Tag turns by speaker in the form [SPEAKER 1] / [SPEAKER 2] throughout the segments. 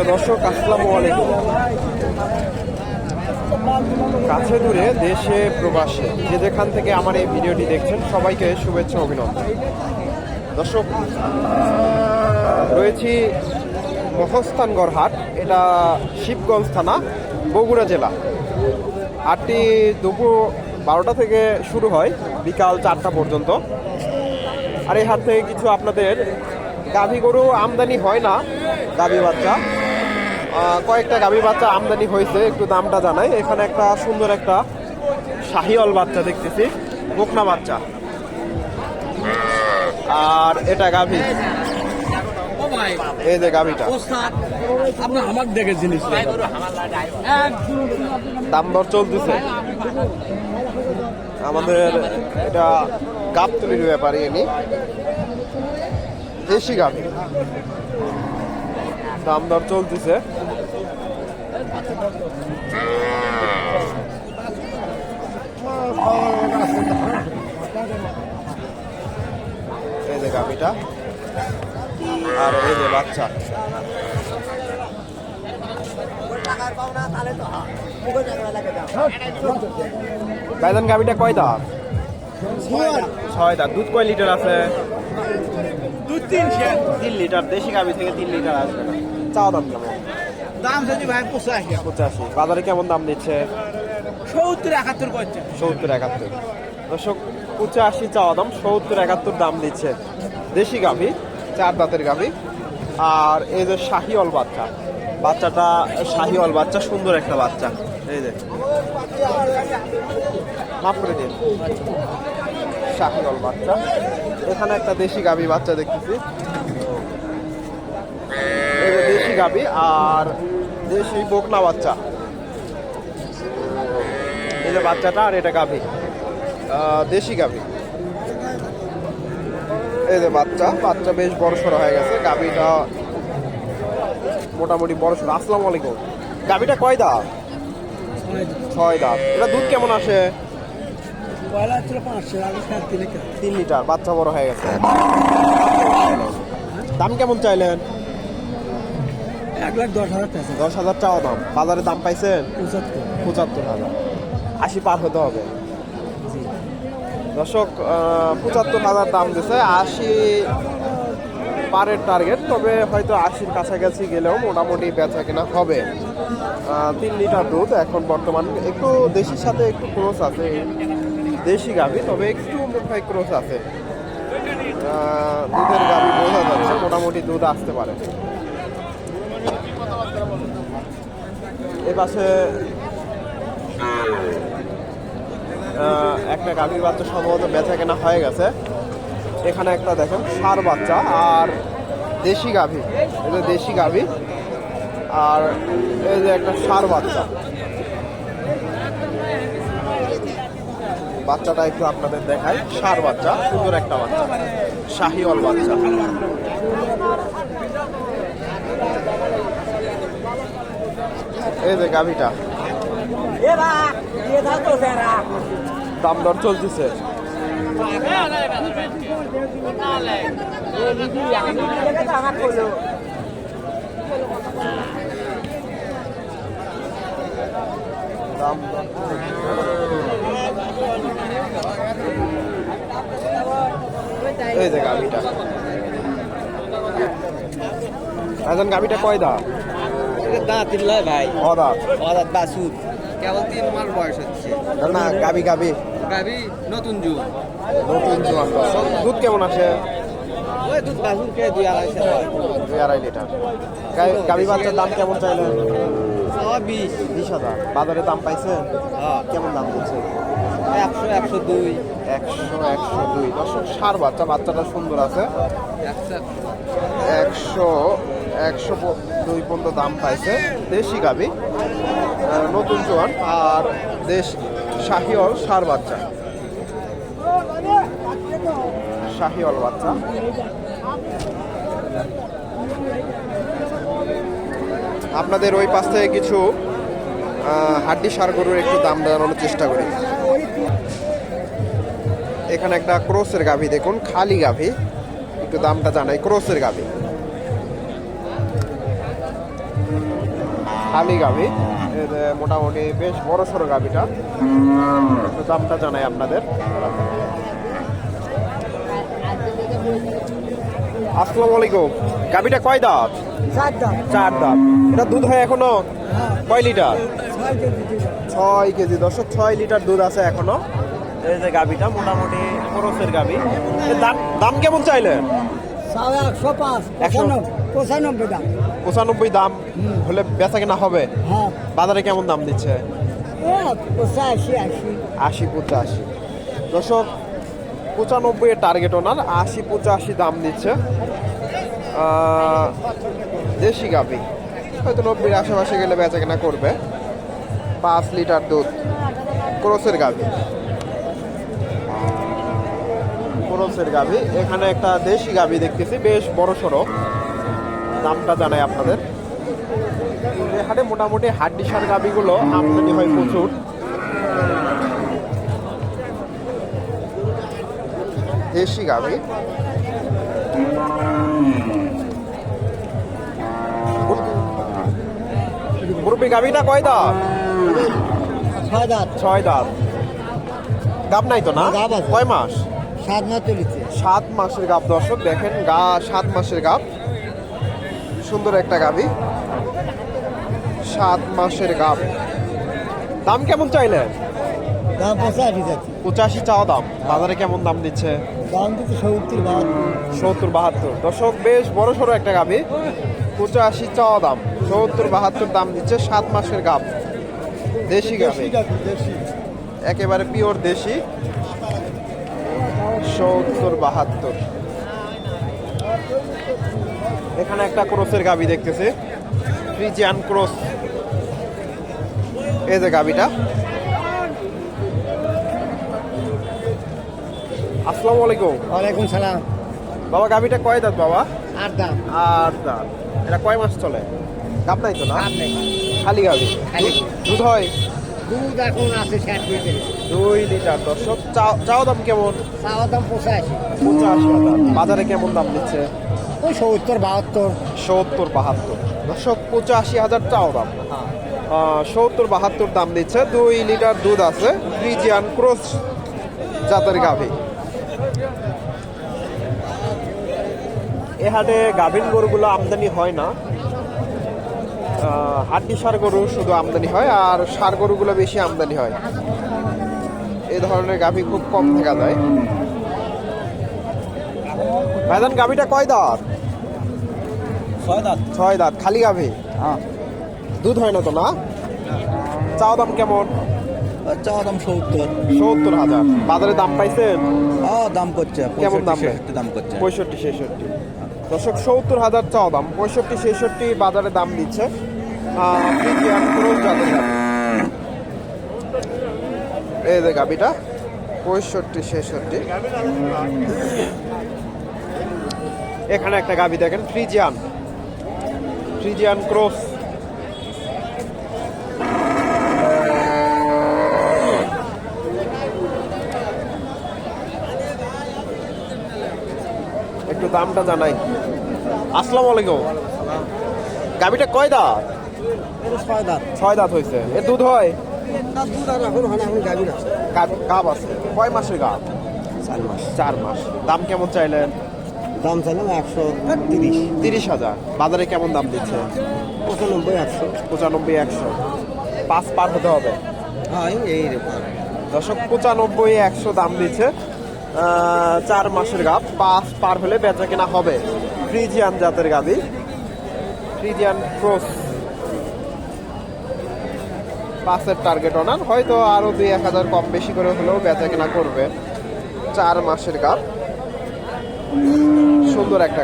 [SPEAKER 1] সুপ্রিয় দর্শক, আসসালামু আলাইকুম। কাছে দূরে দেশে প্রবাসে যে যেখান থেকে আমার এই ভিডিওটি দেখছেন, সবাইকে শুভেচ্ছা অভিনন্দন। দর্শক, রয়েছি মহস্থানগড় হাট, এটা শিবগঞ্জ থানা, বগুড়া জেলা। হাটটি দুপুর বারোটা থেকে শুরু হয়, বিকাল চারটা পর্যন্ত। আর এই হাট থেকে কিছু আপনাদের, গাভী গরু আমদানি হয় না, গাভী বাচ্চা। কয়েকটা গাভী বাচ্চা আমদানি হয়েছে, একটু দামটা জানাই। এখানে একটা সুন্দর একটা শাহিওল বাচ্চা দেখতেছি, বকনা বাচ্চা। আর এটা গাভী। এই যে গাভীটা।
[SPEAKER 2] দেখে জিনিস
[SPEAKER 1] দাম দর চলতেছে। আমাদের এটা গাবতলির ব্যাপারে এনি দেশি গাভী। দাম দর চলতেছে। এই যে গাভীটা। আর এই যে বাচ্চা। ভাইজান গাভীটা কয় দাঁত? ছয় দাঁত। দুধ কয় লিটার আছে?
[SPEAKER 2] দু তিন
[SPEAKER 1] তিন লিটার। দেশি গাভী থেকে তিন লিটার আসবে। না চাওয়া দাম কেমন?
[SPEAKER 2] দাম যদি ভাই পঁচাশি।
[SPEAKER 1] পঁচাশি। বাজারে কেমন দাম দিচ্ছে?
[SPEAKER 2] সত্তর একাত্তর করছে।
[SPEAKER 1] সত্তর একাত্তর। দর্শক পঁচাশি চাওয়া দাম সত্তর একাত্তর দাম দিচ্ছে দেশি গাভী চার দাঁতের গাভী। আর এই যে শাহিওল বাচ্চা বাচ্চাটা শাহিওল বাচ্চা সুন্দর একটা বাচ্চা। এই যে। মাফ করে দিন। শাহিওল বাচ্চা। এখানে একটা দেশি গাভী বাচ্চা দেখতেছি। গাভী আর দেশি বকনা বাচ্চা। এই যে বাচ্চাটা আর এটা গাভী দেশি গাভী এই যে বাচ্চা বাচ্চা বেশ বড় সড়ো হয়ে গেছে। গাভীটা মোটামুটি বড় সড়ো আসসালামু আলাইকুম। গাভীটা কয় দাঁত? ছয় দাঁত। এটা দুধ কেমন আসে?
[SPEAKER 2] তিন
[SPEAKER 1] লিটার। বাচ্চা বড় হয়ে গেছে। দাম কেমন চাইলেন?
[SPEAKER 2] এক লাখ দশ হাজার টাকা।
[SPEAKER 1] দশ হাজার চাওয়া দাম। বাজারে দাম পাইছেন?
[SPEAKER 2] পঁচাত্তর।
[SPEAKER 1] পঁচাত্তর হাজার। আশি পার হতে হবে। দর্শক পঁচাত্তর হাজার দাম দিছে। আশি পারের টার্গেট তবে হয়তো আশির কাছাকাছি গেলেও মোটামুটি বেচা কেনা হবে। তিন লিটার দুধ এখন বর্তমান একটু দেশির সাথে একটু ক্রোস আছে। দেশি গাভি তবে একটু মুখাই ক্রোস আছে। দুধের গাভি বোঝা যাচ্ছে মোটামুটি দুধ আসতে পারে। এ পাশে একটা গাভীর বাচ্চা সম্ভবত বেচা কেনা হয়ে গেছে। এখানে একটা দেখেন, সার বাচ্চা আর দেশি গাভী। এই যে দেশি গাভী আর এই যে একটা সার বাচ্চা। বাচ্চাটা একটু আপনাদের দেখাই, সার বাচ্চা, সুন্দর একটা বাচ্চা, শাহিওয়াল বাচ্চা। এই যে গাভীটা দাম দর চলতেছে। এই যে গাভীটা এখন গাভীটা কয় দা
[SPEAKER 2] দাঁত ভাই।
[SPEAKER 1] অদা।
[SPEAKER 2] অদাত বাসুদ কেবল তিন মাস বয়স হচ্ছে।
[SPEAKER 1] না
[SPEAKER 2] গাবি নতুন
[SPEAKER 1] নতুন। দুধ কেমন আসে
[SPEAKER 2] ওই দুধ দুই
[SPEAKER 1] দুই আড়াই লিটার। বাচ্চার দাম কেমন চাইলেন?
[SPEAKER 2] সব বিশ।
[SPEAKER 1] বিশ হাজার। বাজারে দাম পাইছে?
[SPEAKER 2] হ্যাঁ।
[SPEAKER 1] কেমন দাম দিচ্ছে
[SPEAKER 2] একশো একশো দুই।
[SPEAKER 1] একশো একশো দুই। দর্শক সার বাচ্চা বাচ্চাটা সুন্দর আছে।
[SPEAKER 2] একশো
[SPEAKER 1] একশো দুই পর্যন্ত দাম পাইছে দেশি গাবি নতুন জোয়ান আর দেশ শাহিওল সার বাচ্চা। শাহিওল বাচ্চা। আপনাদের ওই পাশ থেকে কিছু হাড্ডি সার গরুর একটু দাম জানানোর চেষ্টা করি। এখানে একটা ক্রোসের গাভী দেখুন, খালি গাভী। একটু দামটা জানাই, ক্রোসের গাভী। খালি গাভি মোটামুটি বেশ বড় সড়ো গাভিটা একটু দামটা জানাই আপনাদের। আসসালামু আলাইকুম। গাভিটা কয় দাঁত?
[SPEAKER 3] চার
[SPEAKER 1] দাঁত। এটা দুধ হয় এখনও? কয় লিটার?
[SPEAKER 3] ছয় কেজি
[SPEAKER 1] দশক ছয় লিটার দুধ আছে এখনও। এই যে গাভিটা মোটামুটি খরচের গাভি দাম দাম কেমন চাইলেন?
[SPEAKER 3] সাড়ে একশো পাঁচ
[SPEAKER 1] একশো?
[SPEAKER 3] পঁচানব্বই পঁচানব্বই দাম।
[SPEAKER 1] পঁচানব্বই দাম হলে বেচা কেনা হবে?
[SPEAKER 3] হ্যাঁ।
[SPEAKER 1] বাজারে কেমন দাম দিচ্ছে?
[SPEAKER 3] পঁচাশি আশি।
[SPEAKER 1] পঁচাশি। দশক পঁচানব্বই টার্গেট ওনার আশি পঁচাশি দাম দিচ্ছে। দেশি গাভি হয়তো নব্বইয়ের আশেপাশে গেলে বেচা কেনা করবে। পাঁচ লিটার দুধ। ক্রোসের গাভি ক্রোসের গাভি এখানে একটা দেশি গাভি দেখতেছি বেশ বড় সড়ো দামটা জানাই আপনাদের। হাটে মোটামুটি হাড্ডিসার গাভিগুলো আমদানি হয় প্রচুর। দেশি গাভি। মুরব্বী গাভিটা কয় দাঁত?
[SPEAKER 3] ছয় দাঁত।
[SPEAKER 1] ছয় দাঁত। গাব নাই তো না?
[SPEAKER 3] গাব।
[SPEAKER 1] কয় মাস?
[SPEAKER 3] সাত মাস চলেছে।
[SPEAKER 1] সাত মাসের গাব দর্শক দেখেন গা সাত মাসের গাব। সুন্দর একটা গাভি। সাত মাসের গাব দাম কেমন চাইলেন?
[SPEAKER 3] দাম পঁচাশি যাচ্ছে
[SPEAKER 1] পঁচাশি চাওয়া দাম। বাজারে কেমন দাম দিচ্ছে?
[SPEAKER 3] দাম দিচ্ছে সত্তর বাহাত্তর।
[SPEAKER 1] সত্তর বাহাত্তর। দর্শক বেশ বড় সড়ো একটা গাভি। পঁচাশি চাওয়া দাম। সত্তর বাহাত্তর দাম দিচ্ছে সাত মাসের গাব দেশি গাভি। একেবারে পিওর দেশি। সত্তর বাহাত্তর। এখানে একটা ক্রোসের গাবি দেখতেছে। ফ্রিজিয়ান ক্রোস এই যে গাবিটা। আসসালামু আলাইকুম।
[SPEAKER 3] ওয়ালাইকুম সালাম।
[SPEAKER 1] বাবা গাবিটা কয় দাঁত বাবা?
[SPEAKER 3] আট দাম
[SPEAKER 1] আর দাঁত। এটা কয় মাস চলে? গাব নাই তো না? খালি গাবি।
[SPEAKER 3] খালি।
[SPEAKER 1] দুধ হয়?
[SPEAKER 3] দুধ এখন আছে ষাট কেজি
[SPEAKER 1] দুই লিটার। দর্শক চাও চাও দাম কেমন?
[SPEAKER 3] চাওয়ার দাম পঁচাশি।
[SPEAKER 1] হাজার। বাজারে কেমন দাম দিচ্ছে
[SPEAKER 3] ওই সত্তর, বাহাত্তর।
[SPEAKER 1] সত্তর, বাহাত্তর। দর্শক, পঁচাশি হাজার চাও দাম। সত্তর, বাহাত্তর দাম দিচ্ছে। দুই লিটার দুধ আছে, ফ্রিজিয়ান ক্রস জাতের গাভি। এ হাটে গাভীর গরুগুলো আমদানি হয় না। হাড্ডি সার গরু শুধু আমদানি হয়, আর সার গরুগুলো বেশি আমদানি হয়। এ ধরনের গাভী খুব কম দেখা যায়। ভাইজান গাভীটা কয় দাঁত?
[SPEAKER 2] ছয় দাঁত।
[SPEAKER 1] ছয় দাঁত খালি গাভী?
[SPEAKER 2] হ্যাঁ।
[SPEAKER 1] দুধ হয় না তো না? চাও দাম কেমন?
[SPEAKER 2] চাওয়া দাম সত্তর।
[SPEAKER 1] সত্তর হাজার। বাজারে দাম পাইছেন?
[SPEAKER 2] দাম করছে।
[SPEAKER 1] কেমন দাম
[SPEAKER 2] পঁয়ষট্টি, দাম করছে।
[SPEAKER 1] পঁয়ষট্টি ছেষট্টি। দর্শক সত্তর হাজার চাও দাম। পঁয়ষট্টি ছেষট্টি বাজারে দাম দিচ্ছে। এই যে গাবিটা পঁয়ষট্টি ছেষট্টি। এখানে একটা গাবি দেখেন ফ্রিজিয়ান। Friesian cross. একটু দামটা জানাই। আসসালামু আলাইকুম। গাবিটা কয় দাঁত?
[SPEAKER 3] ছয় দাঁত।
[SPEAKER 1] ছয় দাঁত হয়েছে। এর দুধ হয়?
[SPEAKER 3] গাভীর আছে।
[SPEAKER 1] কয় মাসের গাব?
[SPEAKER 3] চার মাস।
[SPEAKER 1] চার মাস। দাম কেমন চাইলেন?
[SPEAKER 3] দাম চাইলাম একশো তিরিশ।
[SPEAKER 1] তিরিশ হাজার। বাজারে কেমন দাম দিচ্ছে?
[SPEAKER 3] পঁচানব্বই একশো।
[SPEAKER 1] পঁচানব্বই একশো। পাঁচ পার হতে হবে?
[SPEAKER 3] হ্যাঁ এই রেপার
[SPEAKER 1] দশক পঁচানব্বই একশো দাম দিচ্ছে। চার মাসের গাব পাঁচ পার হলে বেচা কেনা হবে। ফ্রিজিয়ান জাতের গাবি ফ্রিজিয়ান ক্রস। পাঁচের টার্গেট ওনার হয়তো আরও দুই এক হাজার কম বেশি করে হলেও বেচা কেনা করবে। চার মাসের গাব সুন্দর একটা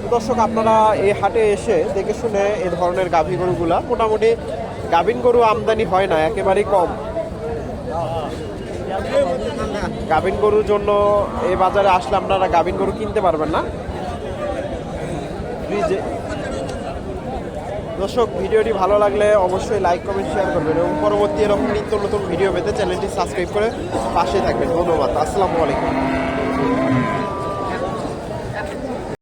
[SPEAKER 1] তো দর্শক আপনারা এই হাটে এসে দেখে শুনে এ ধরনের গাভী গরুগুলা মোটামুটি গাভিন গরু আমদানি হয় না একেবারেই কম। গাভিন গরুর জন্য এই বাজারে আসলে আপনারা গাভিন গরু কিনতে পারবেন না। দর্শক ভিডিওটি ভালো লাগলে অবশ্যই লাইক কমেন্ট শেয়ার করবেন এবং পরবর্তী এরকম নিত্য নতুন ভিডিও পেতে চ্যানেলটি সাবস্ক্রাইব করে পাশে থাকবেন। ধন্যবাদ। আসসালামু আলাইকুম।